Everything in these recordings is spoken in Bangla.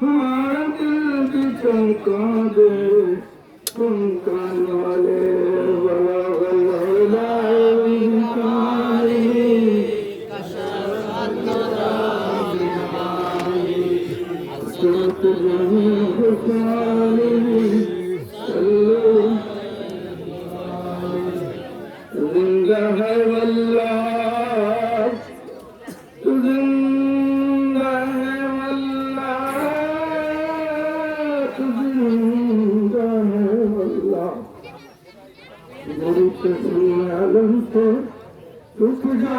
हमारा दिल भी चमका दे तुम कान वाले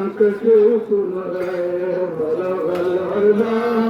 আকাশে তোমার ভালো ভালো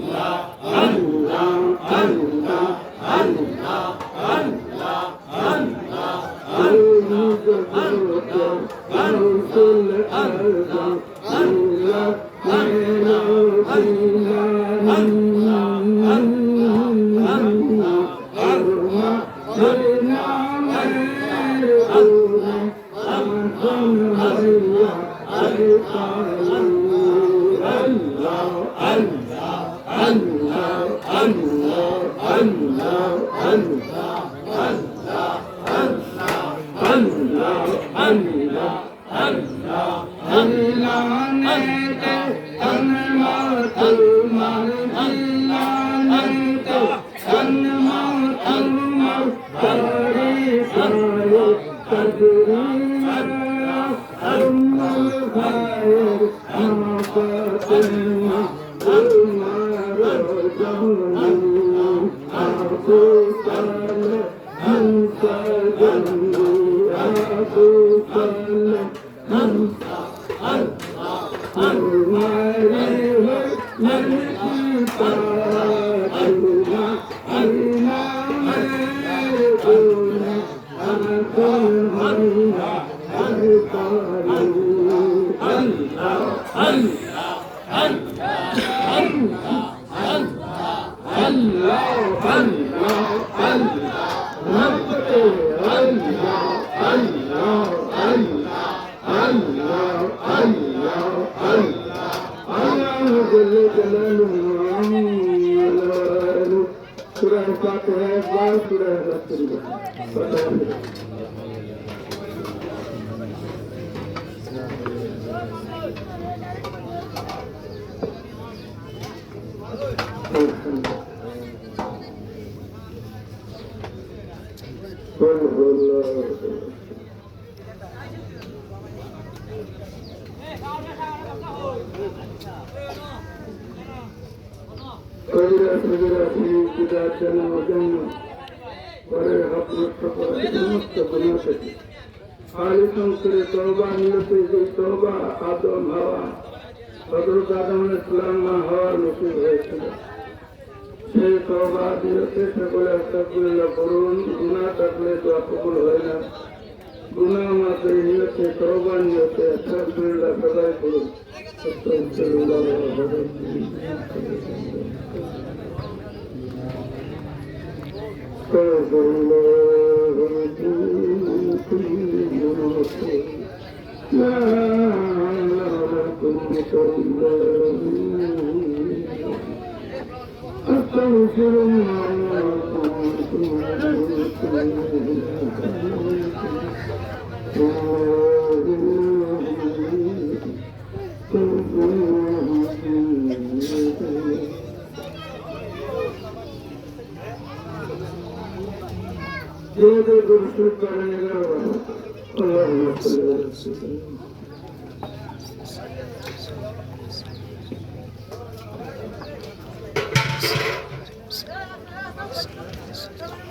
अल्लाह ने Hari Hari কবিরা কবিরা পিতা জন্ম জন্ম পরের হক নষ্ট করা সমস্ত গুণ থেকে খালিসম করে তওবা নিয়তে যে তওবা আদম হওয়া হযরত আদম ইসলাম মা হওয়ার নসিব হয়েছিল সেই তওবা নিয়তে সকলে আস্তাগফিরুল্লাহ করুন গুনাহ থাকলে তো কবুল হয় না গুনাহ মাফের নিয়তে তওবা নিয়তে আস্তাগফিরুল্লাহ সবাই করুন আস্তাগফিরুল্লাহ استغفر الله من كل ذنوب لا لكم إلا أستغفر الله হাফেজ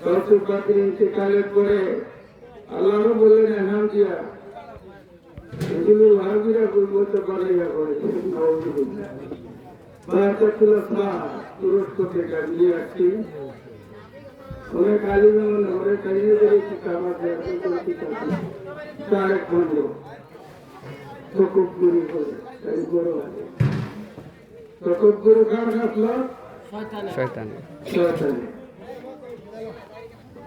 দর্শক পাখির ইন্তেকালের পরে আল্লাহও বললেন এনাম দিয়া এগুলো ভাবিরা বলতে পারে করে তুরস্ক থেকে নিয়ে আসছি। অনেক আলিমের অনেক কাহিনী করেছি খাবার চার এক খন্ড তকবগুরি করে তাই বড় তকবগুরি কার আসলো শয়তান শয়তানি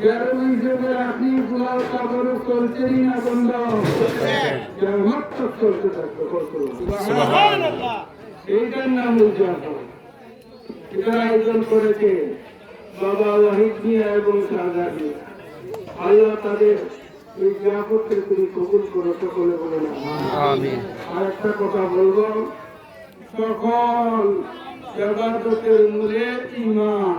হিসেবে আপনি গুলাও কাবর চলছেই না বন্ধ। চলতে থাকবে এইটার নাম উদযাপন। এটা আয়োজন করেছে বাবা ওয়াহিদ মিয়া এবং শাহজা আল্লাহ তাদের এই জাপতকে তুমি কবুল করো সকলে বলে না। আর একটা কথা বলব সকল জগতের মূলে ইমান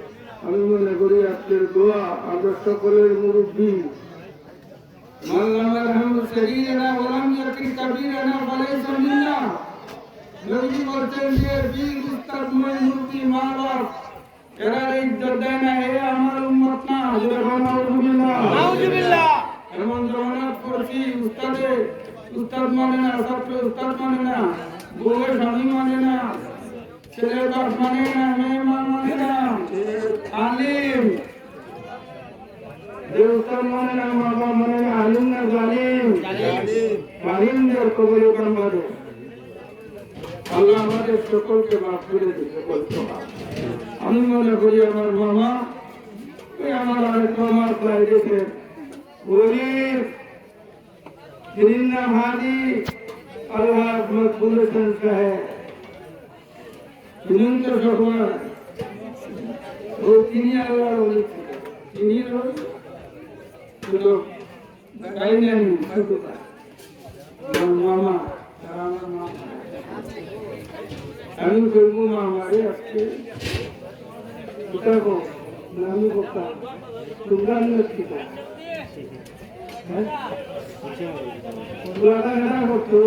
আমি মনে করি আজকের দোয়া আমরা সকলের মুরব্বী। মাল্লামা কবিরনা যে বীর উস্তাদ মই মুরব্বী মা বাপ এরা ইজ্জত দেয় না এ আমার উম্মত না যখন এমন জমানাত করছি উস্তাদে উস্তাদ মানে না ছাত্র উস্তাদ মানে না বউয়ের স্বামী মানে না। না না না না না দিন আমি মনে করি আমার মামা এই আমার আরেক মামার দেখে গরিব জিন্না ভাজি, আল্লাহ মকবুল সাহেব। সুমন্ত সরকার ও তিনি আল্লাহর অলি তিনি মামা আমি করব মামারে আজকে কিতাবো নামি কথা তোমরা হ্যাঁ? করতো।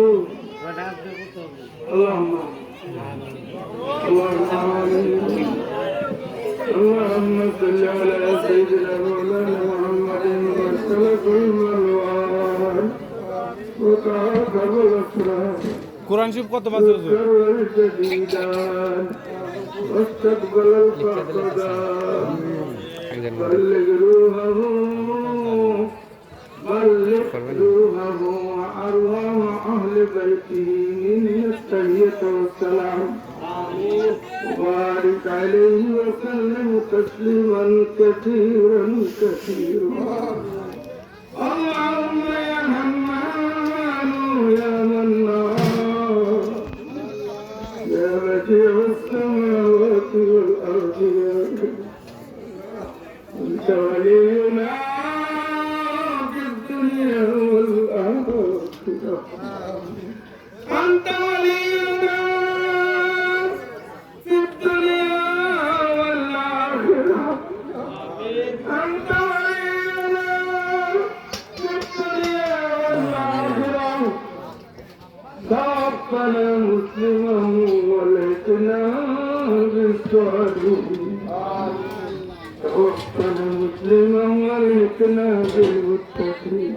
আল্লাহ। اللهم آمين. اللهم صل على سيدنا مولانا محمد وسلم الوان وتعاقب الأسرار কোরআন শিব কত বছর হয়েছে? وكرر الجديدا واستقبل الفقدان একজন بلغ روحه بلغ روحه وأرواح أهل بيته من التحية والسلام وبارك عليه وسلم تسليما كثيرا كثيرا اللهم يا توفنا مسلما وليتنا بالصالحين توفنا مسلما وليتنا بالمتقين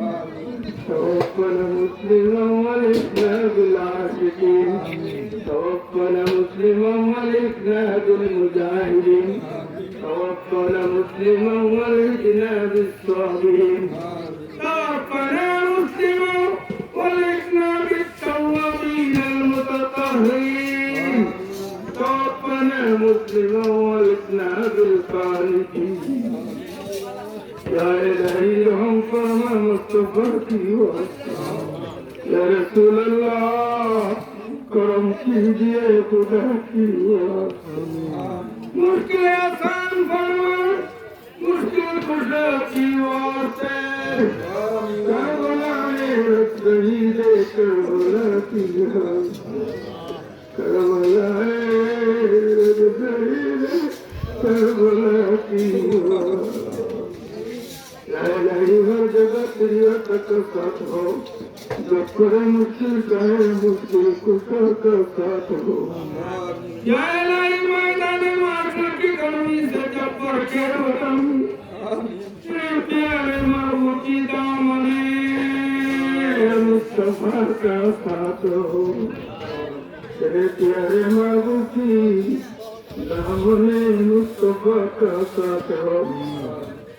توفنا مسلما وليتنا بالعاشقين توفنا مسلما وليتنا بالمجاهدين توفنا مسلما وليتنا بالصابرين توفنا مسلما والتنا بالخالدين يا إلهي لهم فهم مصطفاك يا رسول الله کرم کیجیے خدا کی مشکل آسان فرما مشکل خدا کی واسطے کربلا نے رکھ دہی دے کربلا کی साथ हो जब करे मुश्किल कहे मुश्किल कुशल का साथ हो या इलाही मैदान मार्शल की गर्मी से जब पर खेल वतन श्री प्यारे महबूब की दामने मुस्तफा का साथ हो رے پیارے مابو کی نام نے مصطفیٰ کا ساتھ ہو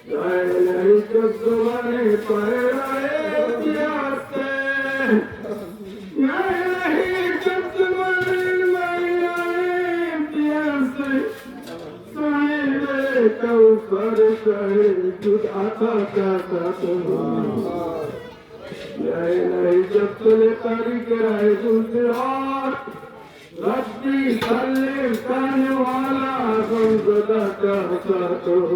لائے لائے جب زمانے پر رائے پیار سے لائے لائے جب زمانے لائے پیار سے سائے لائے کاؤ پر سائے جد آتا کا ساتھ ہو لائے لائے جب سلے تاری کرائے جل سے آتا ربي سلم ثاني وعلى كنت لك أسأته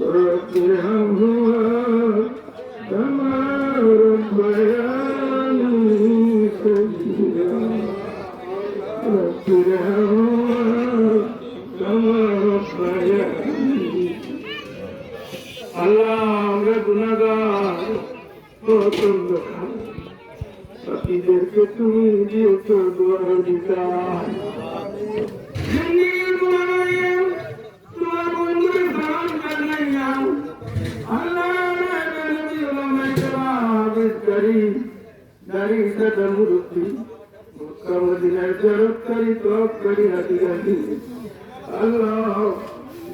ربي همه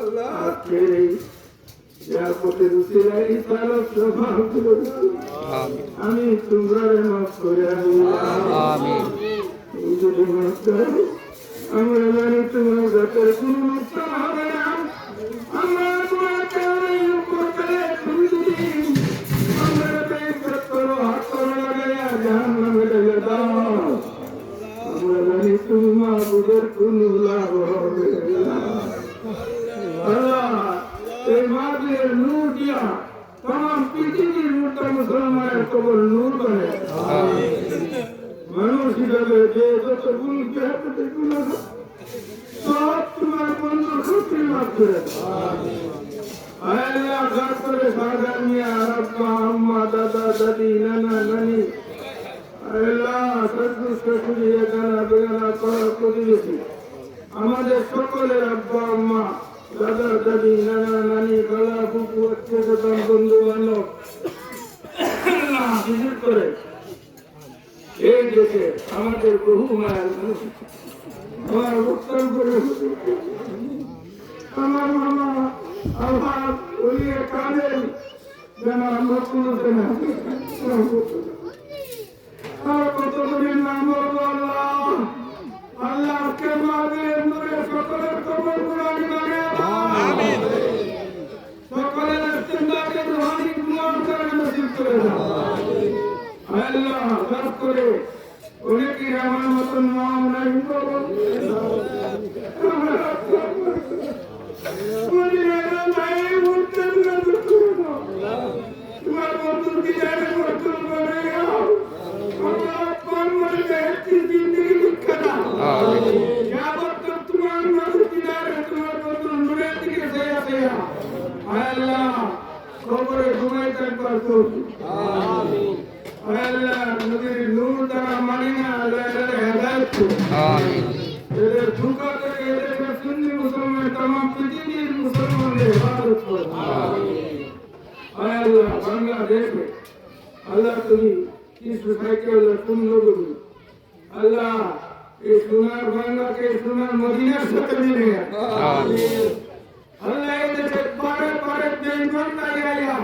আজকে ইয়াপতের সিলাই তার আমিন আমি তোমরা মাফ করে আমিন যদি মাফ করো আমরা জানি তোমার জাতের কোন আমরা তোমার কারণে করতে তুমি আমরা জানি তুমি মা বুধের কোন লাভ হবে না আল্লাহ এই মাদের নূর দিয়া তমাম পৃথিবীর নূরটা মুসলমানের কবর নূর করে মানুষ হিসাবে যে যত গুণকে হাতে গুণ সব তোমার বন্ধু ক্ষতি মাফ করে আল্লাহ খাস করে প্রতিবেশী আমাদের সকলের আব্বা আম্মা দাদা দাদি নানা নানি খালা কুকু আত্মীয় বন্ধু বান্ধব বিশেষ করে এই দেশে আমাদের বহু মায়ের আমার উত্তর করে আমার মামা আমার ওই কাঁদেন যেন আমরা কোনোতে না আর কত করে নাম আল্লাহ আল্লাহকে মাদের নূরে এদের ধোঁকা থেকে এদেরকে সুন্নি মুসলমান তামাম পৃথিবীর মুসলমানদের হেফাজত করো। আয় আল্লাহ, বাংলাদেশে আল্লাহ তুমি কি সোসাইটি আল্লাহ সুন্দর করুন আল্লাহ, এই সোনার বাংলাকে সোনার মদিনার সাথে মিলে। আমিন আল্লাহ এদেশে পারে পারে বেইমান লাগাইয়া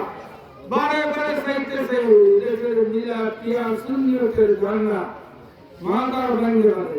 বারে বারে চাইতেছে দেশের মিলা পিয়া সুন্নিয়তের বাংলা মাতার ভঙ্গে বারে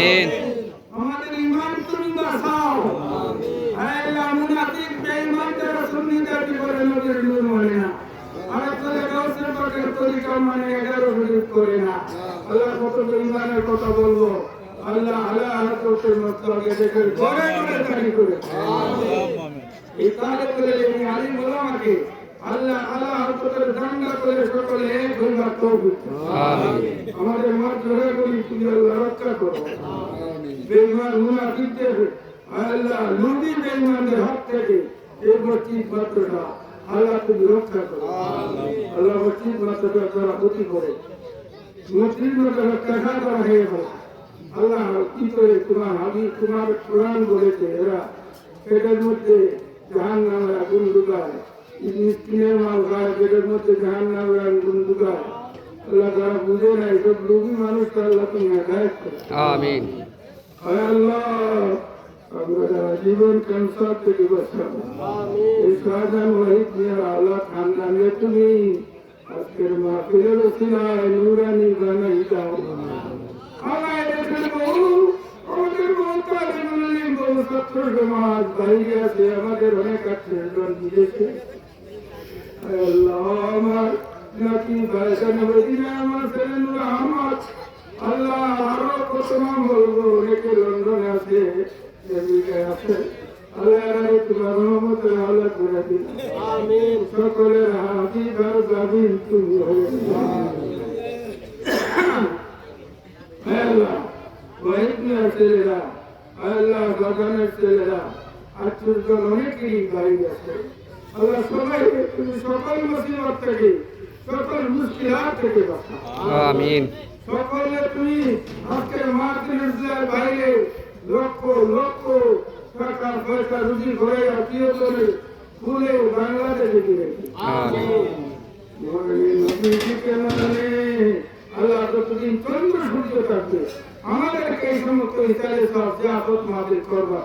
আমিন। আমাদের ইমান তুমি বাঁচাও আল্লাহ মুনাফিক বেঈমানদের সুন্নিদের জীবনে নবীর নূর মানে না? আর তাহলে গাউসের পাকের তরিকা মানে এগারো শরীফ করে না। আল্লাহ কত বেঈমানের কথা বলব। আল্লাহ আল্লাহ হাতের মতলবে দেখে ঘরে ঘরে জারি করে এই কালে করে এই আলিম ওলামাকে আল্লাহ আল্লাহ হাতের দাঙ্গা করে সকলে এক হইবার তৌফিক আমাদের মাঠ ধরে বলি তুমি আল্লাহ রক্ষা করো। বেইমান মুনাফিকদের আল্লাহ লুবি বেইমানদের হাত থেকে এই মসজিদ মাত্রটা আল্লাহ তুমি রক্ষা করো। আল্লাহ মসজিদ মাত্রটা তারা ক্ষতি করে মসজিদ মাত্রটা দেখা করা হয়ে গেল। আল্লাহ কি করে তোমার কোরআন বলেছে এরা পেটের মধ্যে জাহান নামের আগুন ঢুকায়। মিষ্টিনের মাল খায় পেটের মধ্যে জাহান নামের আগুন ঢুকায় আল্লাহ তারা বুঝে না এসব লোভী মানুষ আল্লাহ তুমি হেদায়ত করো আল্লাহ জীবন ক্যান্সার থেকে বাঁচাবো এই শাহজাহান ওয়াহিদ মিয়া আল্লাহ খানদানকে তুমি আজকের মাহফিলের ওসিলায় নুরানি বানাই আমাদের বাইরে আছে আমাদের অনেক হায় আল্লাহ আমার নাতি ভাইজান মদিনা আমার নূর আহমদ আল্লাহ আরও কত নাম বলব অনেকে লন্ডনে আছে আছে আল্লাহ তোমার রহমত আল্লাহ করে দিন সকলের আর তুমি হয়ে আল্লাহ ওয়াহিদুল্লাহ ছেলেরা আল্লাহ বাগানের ছেলেরা আত্মীয়জন অনেকেই বাড়ি আছে আল্লাহ সবাই তুমি সকল মুসিবত থেকে সকল মুশকিলাত থেকে বাঁচা আমিন। সকলে তুমি আজকের মার্কিনের বাইরে লক্ষ লক্ষ টাকা পয়সা রুজি ঘরে আত্মীয় করে খুলে বাংলাদেশে মানে আল্লাহ যতদিন চন্দ্র সূর্য থাকবে। আমাদেরকে এই সমস্ত সব মাদের করবার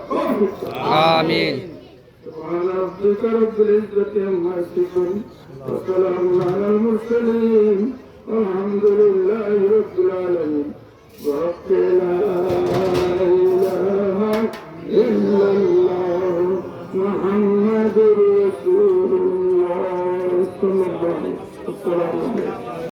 আমিন। سبحان ربك رب العزة عما يصفون وسلام على المرسلين والحمد لله رب العالمين وحق لا إله إلا الله محمد رسول الله صلى الله عليه وسلم